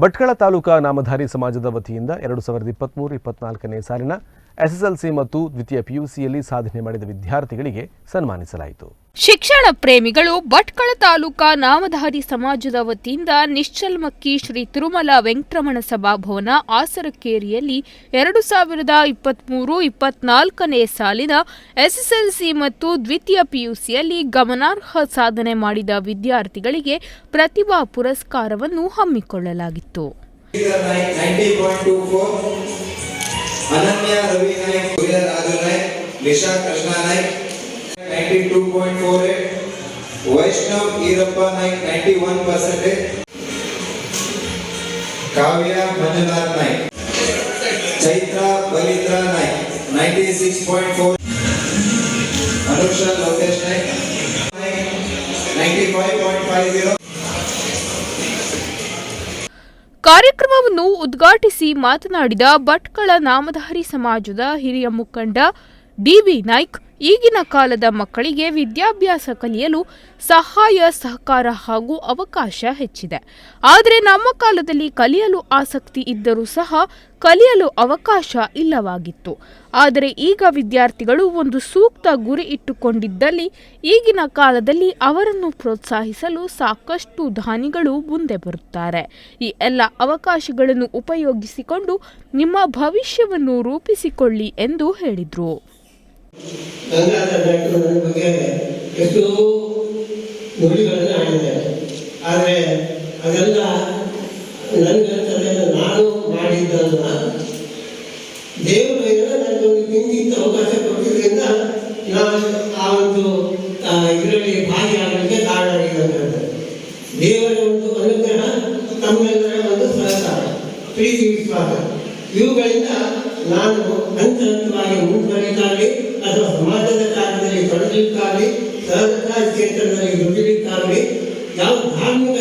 ಭಟ್ಕಳ ತಾಲೂಕಾ ನಾಮಧಾರಿ ಸಮಾಜದ ವತಿಯಿಂದ ಎರಡು ಸಾವಿರದ ಇಪ್ಪತ್ತ್ಮೂರು ಇಪ್ಪತ್ನಾಲ್ಕನೇ ಸಾಲಿನ ಎಸ್ಎಸ್ಎಲ್ಸಿ ಮತ್ತು ದ್ವಿತೀಯ ಪಿಯುಸಿಯಲ್ಲಿ ಸಾಧನೆ ಮಾಡಿದ ವಿದ್ಯಾರ್ಥಿಗಳಿಗೆ ಸನ್ಮಾನಿಸಲಾಯಿತು. ಶಿಕ್ಷಣ ಪ್ರೇಮಿಗಳು ಭಟ್ಕಳ ತಾಲೂಕಾ ನಾಮಧಾರಿ ಸಮಾಜದ ವತಿಯಿಂದ ನಿಶ್ಚಲ್ಮಕ್ಕಿ ಶ್ರೀ ತಿರುಮಲ ವೆಂಕಟರಮಣ ಸಭಾಭವನ ಆಸರಕೇರಿಯಲ್ಲಿ ಎರಡು ಸಾವಿರದ ಇಪ್ಪತ್ತ್ಮೂರು ಇಪ್ಪತ್ನಾಲ್ಕನೇ ಸಾಲಿನ ಎಸ್ಎಸ್ಎಲ್ಸಿ ಮತ್ತು ದ್ವಿತೀಯ ಪಿಯುಸಿಯಲ್ಲಿ ಗಮನಾರ್ಹ ಸಾಧನೆ ಮಾಡಿದ ವಿದ್ಯಾರ್ಥಿಗಳಿಗೆ ಪ್ರತಿಭಾ ಪುರಸ್ಕಾರವನ್ನು ಹಮ್ಮಿಕೊಳ್ಳಲಾಗಿತ್ತು. Ananya Ravi Naik Krishna Nayak 92.48 Vaishnav Eerappa Naik ninety one percentage Kavya Manjunath Naik Chaitra Balitra Naik ninety six Lokesh Naik ninety ಕಾರ್ಯಕ್ರಮವನ್ನು ಉದ್ಘಾಟಿಸಿ ಮಾತನಾಡಿದ ಭಟ್ಕಳ ನಾಮಧಾರಿ ಸಮಾಜದ ಹಿರಿಯ ಮುಖಂಡ ಡಿವಿ ನಾಯ್ಕ್ ಈಗಿನ ಕಾಲದ ಮಕ್ಕಳಿಗೆ ವಿದ್ಯಾಭ್ಯಾಸ ಕಲಿಯಲು ಸಹಾಯ, ಸಹಕಾರ ಹಾಗೂ ಅವಕಾಶ ಹೆಚ್ಚಿದೆ. ಆದರೆ ನಮ್ಮ ಕಾಲದಲ್ಲಿ ಕಲಿಯಲು ಆಸಕ್ತಿ ಇದ್ದರೂ ಸಹ ಕಲಿಯಲು ಅವಕಾಶ ಇಲ್ಲವಾಗಿತ್ತು. ಆದರೆ ಈಗ ವಿದ್ಯಾರ್ಥಿಗಳು ಒಂದು ಸೂಕ್ತ ಗುರಿ ಇಟ್ಟುಕೊಂಡಿದ್ದಲ್ಲಿ ಈಗಿನ ಕಾಲದಲ್ಲಿ ಅವರನ್ನು ಪ್ರೋತ್ಸಾಹಿಸಲು ಸಾಕಷ್ಟು ದಾನಿಗಳು ಮುಂದೆ ಬರುತ್ತಾರೆ. ಈ ಎಲ್ಲ ಅವಕಾಶಗಳನ್ನು ಉಪಯೋಗಿಸಿಕೊಂಡು ನಿಮ್ಮ ಭವಿಷ್ಯವನ್ನು ರೂಪಿಸಿಕೊಳ್ಳಿ ಎಂದು ಹೇಳಿದರು. ಗಂಗಾಧರ ನನ್ನ ಬಗ್ಗೆ ಎಷ್ಟೋ ನುಡಿಗಳನ್ನು ಆಡಿದ್ದಾರೆ ಆದರೆ ಅದೆಲ್ಲ ನನಗನ್ಸದೆ ನಾನು ಮಾಡಿದ್ದಲ್ಲ. ದೇವರು ಏನೋ ನನಗೊಂದು ಹಿಂದಿಂತ ಅವಕಾಶ ಕೊಟ್ಟಿದ್ದರಿಂದ ನಾನು ಆ ಒಂದು ಇದರಲ್ಲಿ ಭಾಗಿಯಾಗಲಿಕ್ಕೆ ಕಾರಣ ಆಗಿದೆ ದೇವರ ಒಂದು ಅನುಗ್ರಹ ತಮ್ಮೆಲ್ಲರ ಒಂದು ಸಹಕಾರ, ಪ್ರೀತಿ, ವಿಶ್ವಾಸ. ಇವುಗಳಿಂದ ನಾನು ಹಂತ ಹಂತವಾಗಿ ಮುಂದುವರಿತಾಗಲಿ ಅಥವಾ ಸಮಾಜದ ಕಾರ್ಯದಲ್ಲಿ ತೊಡಗಲಿಕ್ಕಾಗಲಿ ಸಹಕಾರ ಕ್ಷೇತ್ರದಲ್ಲಿ ದುಡಿಲಿಕ್ಕಾಗಲಿ ಯಾವ ಧಾರ್ಮಿಕ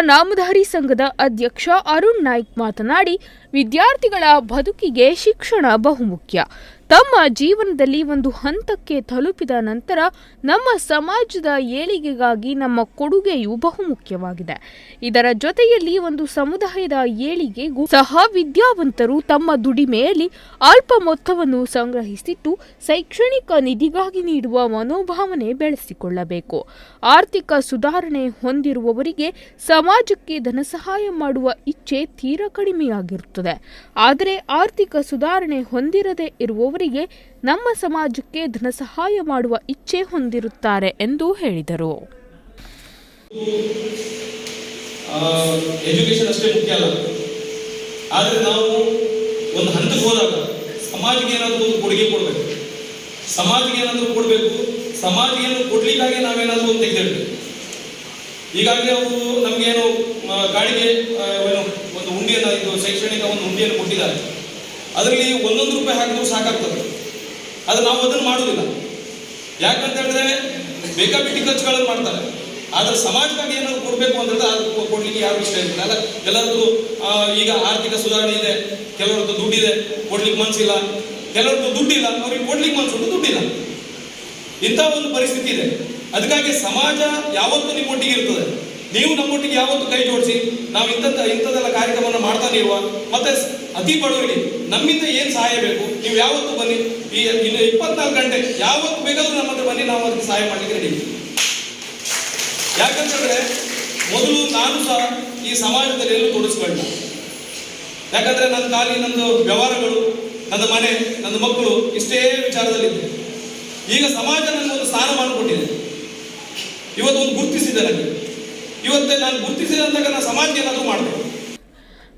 ನಾಮಧಾರಿ ಸಂಘದ ಅಧ್ಯಕ್ಷ ಅರುಣ್ ನಾಯ್ಕ್ ಮಾತನಾಡಿ ವಿದ್ಯಾರ್ಥಿಗಳ ಬದುಕಿಗೆ ಶಿಕ್ಷಣ ಬಹುಮುಖ್ಯ. ತಮ್ಮ ಜೀವನದಲ್ಲಿ ಒಂದು ಹಂತಕ್ಕೆ ತಲುಪಿದ ನಂತರ ನಮ್ಮ ಸಮಾಜದ ಏಳಿಗೆಗಾಗಿ ನಮ್ಮ ಕೊಡುಗೆಯು ಬಹುಮುಖ್ಯವಾಗಿದೆ. ಇದರ ಜೊತೆಯಲ್ಲಿ ಒಂದು ಸಮುದಾಯದ ಏಳಿಗೆಗೂ ಸಹ ವಿದ್ಯಾವಂತರು ತಮ್ಮ ದುಡಿಮೆಯಲ್ಲಿ ಅಲ್ಪ ಮೊತ್ತವನ್ನು ಸಂಗ್ರಹಿಸಿಟ್ಟು ಶೈಕ್ಷಣಿಕ ನಿಧಿಗಾಗಿ ನೀಡುವ ಮನೋಭಾವನೆ ಬೆಳೆಸಿಕೊಳ್ಳಬೇಕು. ಆರ್ಥಿಕ ಸುಧಾರಣೆ ಹೊಂದಿರುವವರಿಗೆ ಸಮಾಜಕ್ಕೆ ಧನ ಸಹಾಯ ಮಾಡುವ ಇಚ್ಛೆ ತೀರಾ ಕಡಿಮೆಯಾಗಿರುತ್ತದೆ. ಆದರೆ ಆರ್ಥಿಕ ಸುಧಾರಣೆ ಹೊಂದಿರದೇ ಇರುವವರಿಗೆ ನಮ್ಮ ಸಮಾಜಕ್ಕೆ ಧನ ಸಹಾಯ ಮಾಡುವ ಇಚ್ಛೆ ಹೊಂದಿರುತ್ತಾರೆ ಎಂದು ಹೇಳಿದರು. ಎಜುಕೇಶನ್ ಅಷ್ಟೇ ಮುಖ್ಯ ಅಲ್ಲ. ಆದರೆ ನಾವು ಒಂದು ಹಂತಕ್ಕೆ ಹೋದಾಗ ಸಮಾಜಕ್ಕೆ ಏನಾದರೂ ಒಂದು ಕೊಡುಗೆ ಕೊಡಬೇಕು. ಸಮಾಜಕ್ಕೆ ಏನಾದರೂ ಕೊಡಬೇಕು. ಸಮಾಜಕ್ಕೆ ಕೊಡ್ಲಿಕ್ಕಾಗಿ ನಾವೇನಾದರೂ ಒಂದು ತೆಗೆದಿಡ್ಬೇಕು. ಈಗಾಗಲೇ ಅವರು ನಮಗೇನು ಗಾಡಿಗೆ ಏನು ಒಂದು ಉಂಡಿಯನ್ನು, ಇದು ಶೈಕ್ಷಣಿಕ ಒಂದು ಉಂಡಿಯನ್ನು ಕೊಟ್ಟಿದ್ದಾರೆ. ಅದರಲ್ಲಿ ಒಂದೊಂದು ರೂಪಾಯಿ ಹಾಕಿದ್ರು ಸಾಕಾಗ್ತದೆ. ಅದು ನಾವು ಅದನ್ನು ಮಾಡೋದಿಲ್ಲ ಯಾಕಂತ ಹೇಳಿದ್ರೆ ಬೇಕಾಬಿಟ್ಟಿ ಖರ್ಚುಗಳನ್ನು ಮಾಡ್ತಾರೆ. ಆದ್ರೆ ಸಮಾಜಕ್ಕಾಗಿ ಏನಾದ್ರು ಕೊಡಬೇಕು ಅಂದ್ರೆ ಅದು ಕೊಡ್ಲಿಕ್ಕೆ ಯಾರು ಇಷ್ಟ ಇರ್ತದೆ ಅಲ್ಲ ಎಲ್ಲರದ್ದು ಈಗ ಆರ್ಥಿಕ ಸುಧಾರಣೆ ಇದೆ, ಕೆಲವರದ್ದು ದುಡ್ಡಿದೆ, ಕೊಡ್ಲಿಕ್ಕೆ ಮನಸ್ಸಿಲ್ಲ ಕೆಲವರದ್ದು ದುಡ್ಡಿಲ್ಲ, ಅವ್ರಿಗೆ ಕೊಡ್ಲಿಕ್ಕೆ ಮನಸ್ಸು ದುಡ್ಡಿಲ್ಲ. ಇಂಥ ಒಂದು ಪರಿಸ್ಥಿತಿ ಇದೆ. ಅದಕ್ಕಾಗಿ ಸಮಾಜ ಯಾವತ್ತೂ ನಿಮ್ಮೊಟ್ಟಿಗೆ ಇರ್ತದೆ. ನೀವು ನಮ್ಮೊಟ್ಟಿಗೆ ಯಾವತ್ತು ಕೈ ಜೋಡಿಸಿ, ನಾವು ಇಂಥದ್ದು ಇಂಥದ್ದೆಲ್ಲ ಕಾರ್ಯಕ್ರಮವನ್ನು ಮಾಡ್ತಾನೆ ಇರುವ, ಮತ್ತೆ ಅತಿ ಬಡವರಿಗೆ ನಮ್ಮಿಂದ ಏನು ಸಹಾಯ ಬೇಕು? ನೀವು ಯಾವತ್ತು ಬನ್ನಿ? ಈ ಇನ್ನು ಇಪ್ಪತ್ನಾಲ್ಕು ಗಂಟೆ ಯಾವತ್ತು ಬೇಕಾದ್ರೂ ನಮ್ಮ ಹತ್ರ ಬನ್ನಿ, ನಾವು ಅದಕ್ಕೆ ಸಹಾಯ ಮಾಡಲಿಕ್ಕೆ ರೆಡಿ. ಯಾಕಂತಂದ್ರೆ ಮೊದಲು ನಾನು ಸಹ ಈ ಸಮಾಜದಲ್ಲಿ ಎಲ್ಲೂ ತೋರಿಸ್ಕೊಂಡು ಯಾಕಂದ್ರೆ ನನ್ನ ಖಾಲಿ, ನಂದು ವ್ಯವಹಾರಗಳು, ನನ್ನ ಮನೆ ನನ್ನ ಮಕ್ಕಳು ಇಷ್ಟೇ ವಿಚಾರದಲ್ಲಿದ್ದೆ. ಈಗ ಸಮಾಜ ನನಗೆ ಒಂದು ಸ್ಥಾನಮಾನ ಕೊಟ್ಟಿದೆ. ಇವತ್ತು ಒಂದು ಗುರುತಿಸಿದೆ ನನಗೆ. ಇವತ್ತೇ ನಾನು ಗುರುತಿಸಿದಂತಾಗ ನಾನು ಸಮಾಜಕ್ಕೆ ಏನಾದರೂ ಮಾಡಬೇಕು.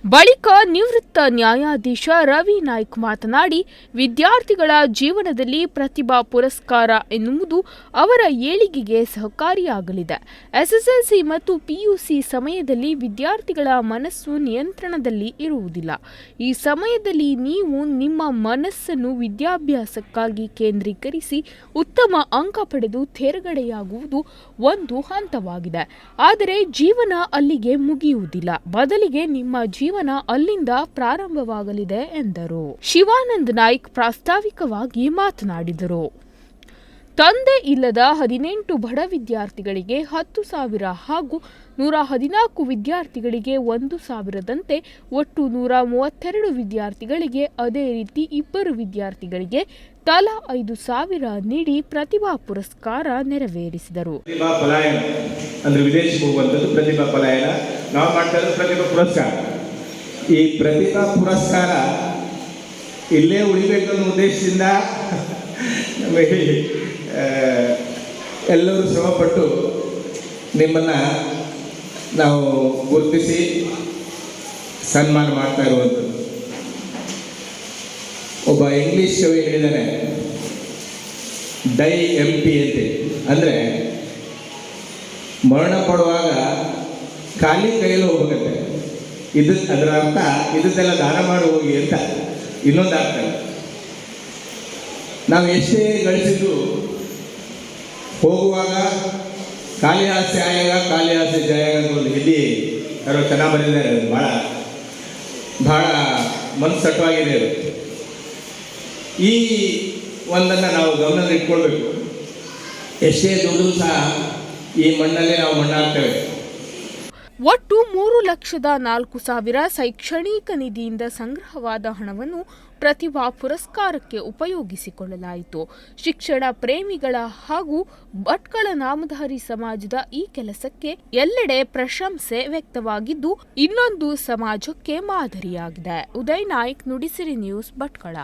ಬಳಿಕ ನಿವೃತ್ತ ನ್ಯಾಯಾಧೀಶ ರವಿ ನಾಯ್ಕ್ ಮಾತನಾಡಿ, ವಿದ್ಯಾರ್ಥಿಗಳ ಜೀವನದಲ್ಲಿ ಪ್ರತಿಭಾ ಪುರಸ್ಕಾರ ಎನ್ನುವುದು ಅವರ ಏಳಿಗೆಗೆ ಸಹಕಾರಿಯಾಗಲಿದೆ. ಎಸ್ಎಸ್ಎಲ್ಸಿ ಮತ್ತು ಪಿಯುಸಿ ಸಮಯದಲ್ಲಿ ವಿದ್ಯಾರ್ಥಿಗಳ ಮನಸ್ಸು ನಿಯಂತ್ರಣದಲ್ಲಿ ಇರುವುದಿಲ್ಲ. ಈ ಸಮಯದಲ್ಲಿ ನೀವು ನಿಮ್ಮ ಮನಸ್ಸನ್ನು ವಿದ್ಯಾಭ್ಯಾಸಕ್ಕಾಗಿ ಕೇಂದ್ರೀಕರಿಸಿ ಉತ್ತಮ ಅಂಕ ಪಡೆದು ತೇರ್ಗಡೆಯಾಗುವುದು ಒಂದು ಹಂತವಾಗಿದೆ. ಆದರೆ ಜೀವನ ಅಲ್ಲಿಗೆ ಮುಗಿಯುವುದಿಲ್ಲ. ಬದಲಿಗೆ ನಿಮ್ಮ ಜೀವನ ಅಲ್ಲಿಂದ ಪ್ರಾರಂಭವಾಗಲಿದೆ ಎಂದರು. ಶಿವಾನಂದ್ ನಾಯ್ಕ್ ಪ್ರಾಸ್ತಾವಿಕವಾಗಿ ಮಾತನಾಡಿದರು. ತಂದೆ ಇಲ್ಲದ ಹದಿನೆಂಟು ಬಡ ವಿದ್ಯಾರ್ಥಿಗಳಿಗೆ ಹತ್ತು ಸಾವಿರ ಹಾಗೂ ನೂರ ಹದಿನಾಲ್ಕು ವಿದ್ಯಾರ್ಥಿಗಳಿಗೆ ಒಂದು ಸಾವಿರದಂತೆ ಒಟ್ಟು ನೂರ ಮೂವತ್ತೆರಡು ವಿದ್ಯಾರ್ಥಿಗಳಿಗೆ ಅದೇ ರೀತಿ ಇಬ್ಬರು ವಿದ್ಯಾರ್ಥಿಗಳಿಗೆ ತಲಾ ಐದು ಸಾವಿರ ನೀಡಿ ಪ್ರತಿಭಾ ಪುರಸ್ಕಾರ ನೆರವೇರಿಸಿದರು. ಪ್ರತಿಭಾ ಪಲಾಯನ, ಅಂದ್ರೆ ವಿದೇಶಕ್ಕೆ ಹೋಗುವಂಥದ್ದು ಪ್ರತಿಭಾ ಪಲಾಯನ. ನಾವು ಮಾಡ್ತಾ ಪ್ರತಿಭಾ ಪುರಸ್ಕಾರ. ಈ ಪ್ರತಿಭಾ ಪುರಸ್ಕಾರ ಇಲ್ಲೇ ಉಳಿಬೇಕನ್ನೋ ಉದ್ದೇಶದಿಂದ ನಮಗೆ ಎಲ್ಲರೂ ಶ್ರಮಪಟ್ಟು ನಿಮ್ಮನ್ನು ನಾವು ಗುರುತಿಸಿ ಸನ್ಮಾನ ಮಾಡ್ತಾ ಇರುವಂಥದ್ದು. ಒಬ್ಬ ಇಂಗ್ಲಿಷ್ ಕವಿ ಹೇಳಿದ್ದಾನೆ ಡೈ ಎಂ ಪಿ ಅಂತೆ. ಅಂದರೆ, ಮರಣ ಪಡುವಾಗ ಖಾಲಿ ಕೈಯಲ್ಲಿ ಹೋಗ್ಬೇಕಂತೆ. ಇದು ಅದರ ಅರ್ಥ ಇದನ್ನೆಲ್ಲ ದಾನ ಮಾಡಿ ಹೋಗಿ ಅಂತ ಇನ್ನೊಂದು ಅರ್ಥ ನಾವು ಎಷ್ಟೇ ಗಳಿಸಿದ್ರು ಹೋಗುವಾಗ ಖಾಲಿ ಆಸೆ ಆಯಾಗ ಖಾಲಿ ಆಸೆ ಜಯಾಗ ಒಂದು ಹಿಂದಿ ಯಾರೋ ಚೆನ್ನಾಗಿ ಬರೆದಿದ್ದಾರೆ, ಅದು ಭಾಳ ಭಾಳ ಮನಸ್ಸಟ್ಟವಾಗಿದೆ ಅದು. ಈ ಒಂದನ್ನು ನಾವು ಗಮನದಲ್ಲಿ ಇಟ್ಕೊಳ್ಬೇಕು. ಎಷ್ಟೇ ದುಡ್ಡು ಸಹ ಈ ಮಣ್ಣಲ್ಲೇ ನಾವು ಮಣ್ಣಾಗ್ತೇವೆ. ಒಟ್ಟು ಮೂರು ಲಕ್ಷದ ನಾಲ್ಕು ಸಾವಿರ ಶೈಕ್ಷಣಿಕ ನಿಧಿಯಿಂದ ಸಂಗ್ರಹವಾದ ಹಣವನ್ನು ಪ್ರತಿಭಾ ಪುರಸ್ಕಾರಕ್ಕೆ ಉಪಯೋಗಿಸಿಕೊಳ್ಳಲಾಯಿತು. ಶಿಕ್ಷಣ ಪ್ರೇಮಿಗಳ ಹಾಗೂ ಭಟ್ಕಳ ನಾಮಧಾರಿ ಸಮಾಜದ ಈ ಕೆಲಸಕ್ಕೆ ಎಲ್ಲೆಡೆ ಪ್ರಶಂಸೆ ವ್ಯಕ್ತವಾಗಿದ್ದು, ಇನ್ನೊಂದು ಸಮಾಜಕ್ಕೆ ಮಾದರಿಯಾಗಿದೆ. ಉದಯ್ ನಾಯ್ಕ್, ನುಡಿಸಿರಿ ನ್ಯೂಸ್, ಭಟ್ಕಳ.